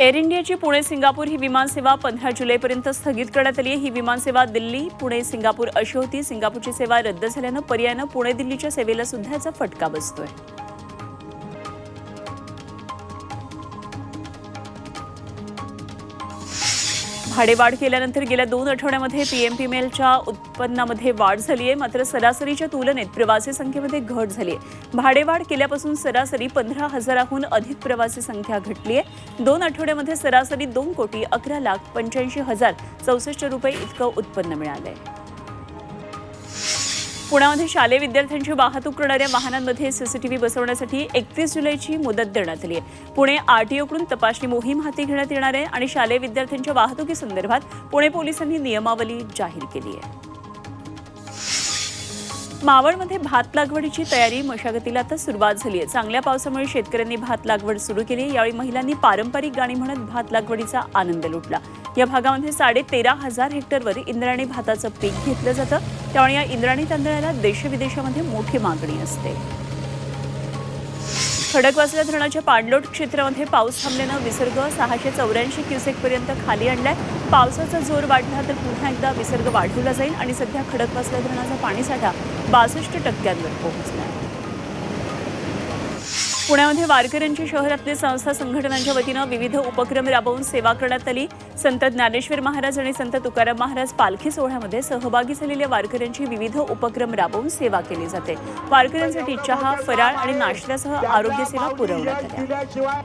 Air इंडियाची Pune Singapore ही विमानसेवा पंधरा जुलैपर्यंत स्थगित करण्यात आली आहे. ही विमानसेवा दिल्ली पुणे सिंगापूर अशी होती. सिंगापूरची सेवा रद्द झाल्यानं पर्यायानं पुणे दिल्लीच्या सेवेला सुद्धा याचा फटका बसतोय. भाडेवाढ केल्यानंतर गेल्या दोन आठवड्यामध्ये पीएमपीएमएलच्या उत्पन्नामध्ये वाढ झाली आहे मात्र सरासरीच्या तुलनेत प्रवासी संख्येमध्ये घट झाली आहे भाडेवाढ केल्यापासून सरासरी पंधरा हजाराहून अधिक प्रवासी संख्या घटली आहे दोन आठवड्यामध्ये सरासरी दोन कोटी अकरा लाख पंच्याऐंशी हजार चौसष्ट रुपये इतकं उत्पन्न मिळालं आहे पुण्यामध्ये शालेय विद्यार्थ्यांची वाहतूक करणाऱ्या वाहनांमध्ये सीसीटीव्ही बसवण्यासाठी एकतीस जुलैची मुदत देण्यात आली आहे. पुणे आरटीओकडून तपासणी मोहीम हाती घेण्यात येणार आहे आणि शालेय विद्यार्थ्यांच्या वाहतुकीसंदर्भात पुणे पोलिसांनी नियमावली जाहीर केली आहे. मावळमध्ये भात लागवडीची तयारी मशागतीला आता सुरुवात झाली आहे. चांगल्या पावसामुळे शेतकऱ्यांनी भात लागवड सुरू केली यावेळी महिलांनी पारंपरिक गाणी म्हणत भात लागवडीचा आनंद लुटला. या भागामध्ये साडे तेरा हजार हेक्टरवर इंद्रायणी भाताचं पीक घेतलं जातं. त्यामुळे या इंद्राणी तांदळाला देशविदेशामध्ये मोठी मागणी असते. खडकवासला धरणाच्या पाणलोट क्षेत्रामध्ये पाऊस थांबल्यानं विसर्ग सहाशे चौऱ्याऐंशी क्युसेकपर्यंत खाली आणलाय. पावसाचा जोर वाढला तर पुन्हा एकदा विसर्ग वाढवला जाईल आणि सध्या खडकवासला धरणाचा पाणीसाठा बासष्ट टक्क्यांवर पोहोचला आहे पुण्यामध्ये वारकऱ्यांची शहरातले संस्था संघटनांच्या वतीनं विविध उपक्रम राबवून सेवा करण्यात आली. संत ज्ञानेश्वर महाराज आणि संत तुकाराम महाराज पालखी सोहळ्यामध्ये सहभागी झालेल्या वारकऱ्यांची विविध उपक्रम राबवून सेवा केली जाते. वारकऱ्यांसाठी चहा फराळ आणि नाश्त्यासह आरोग्य सेवा पुरवण्यात आल्या.